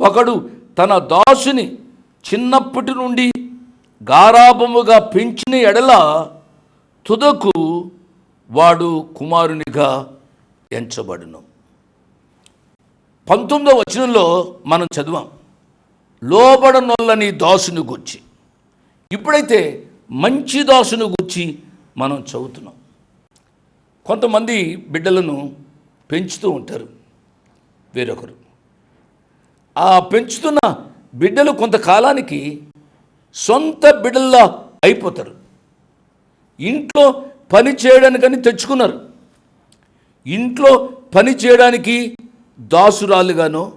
ఒకడు తన దాసుని చిన్నప్పటి నుండి గారాభముగా పెంచిన ఎడల తుదకు వాడు కుమారునిగా ఎంచబడును. పంతొమ్మిదవ వచనంలో మనం చదివాం లోబడనొల్లని దాసుని గుర్చి. ఇప్పుడైతే మంచి దాసుని గుర్చి మనం చదువుతున్నాం. కొంతమంది బిడ్డలను పెంచుతూ ఉంటారు వేరొకరు. ఆ పెంచుతున్న బిడ్డలు కొంతకాలానికి సొంత బిడ్డల్లా అయిపోతారు. ఇంట్లో పని చేయడానికని తెచ్చుకున్నారు. ఇంట్లో పని చేయడానికి దాసురాలుగానో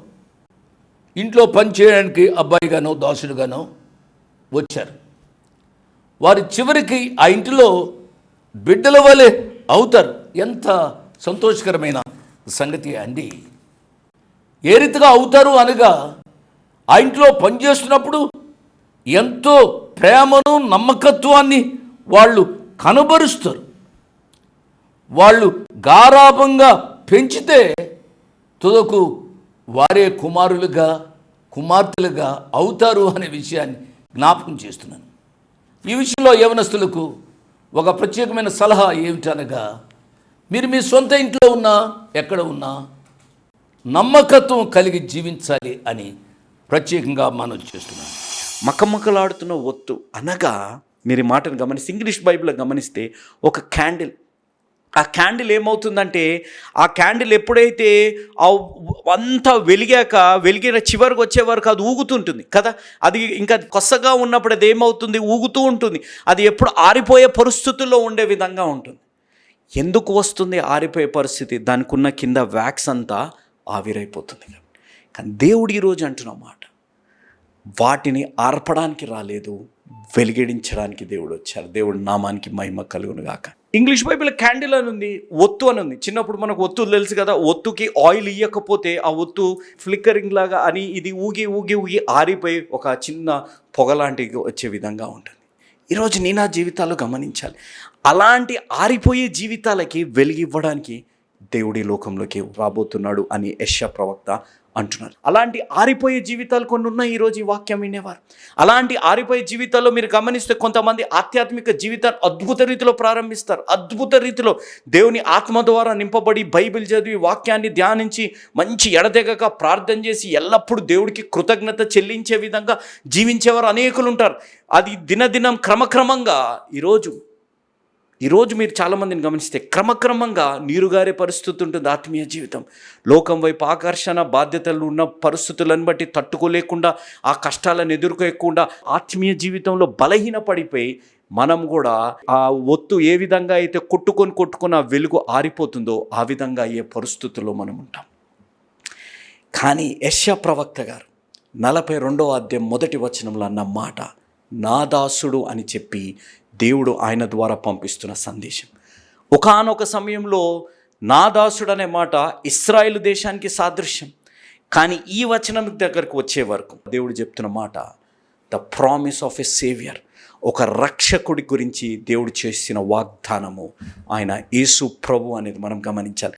ఇంట్లో పని చేయడానికి అబ్బాయిగానో దాసుడుగానో వచ్చారు. వారి చివరికి ఆ ఇంటిలో బిడ్డల వలె అవుతారు. ఎంత సంతోషకరమైన సంగతి అండి. ఏ రీతిగా అవుతారు అనగా ఆ ఇంట్లో పనిచేస్తున్నప్పుడు ఎంతో ప్రేమను నమ్మకత్వాన్ని వాళ్ళు కనబరుస్తారు. వాళ్ళు గారాభంగా పెంచితే తుదకు వారే కుమారులుగా కుమార్తెలుగా అవుతారు అనే విషయాన్ని జ్ఞాపకం చేస్తున్నాను. ఈ విషయంలో యవనస్తులకు ఒక ప్రత్యేకమైన సలహా ఏమిటనగా మీరు మీ సొంత ఇంట్లో ఉన్నా ఎక్కడ ఉన్నా నమ్మకత్వం కలిగి జీవించాలి అని ప్రత్యేకంగా మనం చేస్తున్నాం. మకమకలాడుతున్న ఒత్తు అనగా మీరు మాటను గమనిస్తే ఇంగ్లీష్ బైబిల్లో గమనిస్తే ఒక క్యాండిల్ ఆ క్యాండిల్ ఏమవుతుందంటే ఆ క్యాండిల్ ఎప్పుడైతే ఆ అంతా వెలిగాక వెలిగిన చివరికి వచ్చే వరకు అది ఊగుతుంటుంది కదా? అది ఇంకా కొత్తగా ఉన్నప్పుడు అది ఏమవుతుంది? ఊగుతూ ఉంటుంది. అది ఎప్పుడు ఆరిపోయే పరిస్థితుల్లో ఉండే విధంగా ఉంటుంది. ఎందుకు వస్తుంది ఆరిపోయే పరిస్థితి? దానికి ఉన్న కింద వ్యాక్స్ అంతా ఆవిరైపోతుంది కానీ దేవుడు ఈరోజు అంటున్న మాట వాటిని ఆర్పడానికి రాలేదు వెలిగడించడానికి దేవుడు వచ్చారు. దేవుడు నామానికి మహిమ కలుగును గాక. ఇంగ్లీష్ బైబిల్ క్యాండిల్ అని ఉంది ఒత్తు అని ఉంది. చిన్నప్పుడు మనకు ఒత్తు తెలుసు కదా ఒత్తుకి ఆయిల్ ఇయ్యకపోతే ఆ ఒత్తు ఫ్లిక్కరింగ్ లాగా అని ఇది ఊగి ఊగి ఊగి ఆరిపోయి ఒక చిన్న పొగలాంటికి వచ్చే విధంగా ఉంటుంది. ఈరోజు నేను నా జీవితాలు గమనించాలి. అలాంటి ఆరిపోయే జీవితాలకి వెలిగివ్వడానికి దేవుడి లోకంలోకి రాబోతున్నాడు అని యశ ప్రవక్త అంటున్నారు. అలాంటి ఆరిపోయే జీవితాలు కొన్ని ఉన్నాయి ఈరోజు ఈ వాక్యం వినేవారు. అలాంటి ఆరిపోయే జీవితాల్లో మీరు గమనిస్తే కొంతమంది ఆధ్యాత్మిక జీవితాన్ని అద్భుత రీతిలో ప్రారంభిస్తారు. అద్భుత రీతిలో దేవుని ఆత్మ ద్వారా నింపబడి బైబిల్ చదివి వాక్యాన్ని ధ్యానించి మంచి ఎడదెగక ప్రార్థన చేసి ఎల్లప్పుడూ దేవుడికి కృతజ్ఞత చెల్లించే విధంగా జీవించేవారు అనేకులు ఉంటారు. అది దినదినం క్రమక్రమంగా ఈరోజు ఈరోజు మీరు చాలామందిని గమనిస్తే క్రమక్రమంగా నీరుగారే పరిస్థితి ఉంటుంది ఆత్మీయ జీవితం. లోకం వైపు ఆకర్షణ బాధ్యతలు ఉన్న పరిస్థితులను బట్టి తట్టుకోలేకుండా ఆ కష్టాలను ఎదుర్కోకుండా ఆత్మీయ జీవితంలో బలహీన పడిపోయి మనం కూడా ఆ ఒత్తు ఏ విధంగా అయితే కొట్టుకొని కొట్టుకొని ఆ వెలుగు ఆరిపోతుందో ఆ విధంగా అయ్యే పరిస్థితుల్లో మనం ఉంటాం. కానీ యశ్యా ప్రవక్త గారు నలభై రెండవ అధ్యాయం మొదటి వచనంలో అన్న మాట నా దాసుడు అని చెప్పి దేవుడు ఆయన ద్వారా పంపిస్తున్న సందేశం. ఒకానొక సమయంలో నా దాసుడు అనే మాట ఇస్రాయేల్ దేశానికి సాదృశ్యం. కానీ ఈ వచనం దగ్గరకు వచ్చే వరకు దేవుడు చెప్తున్న మాట the promise of a saviour ఒక రక్షకుడి గురించి దేవుడు చేసిన వాగ్దానము ఆయన యేసు ప్రభు అనేది మనం గమనించాలి.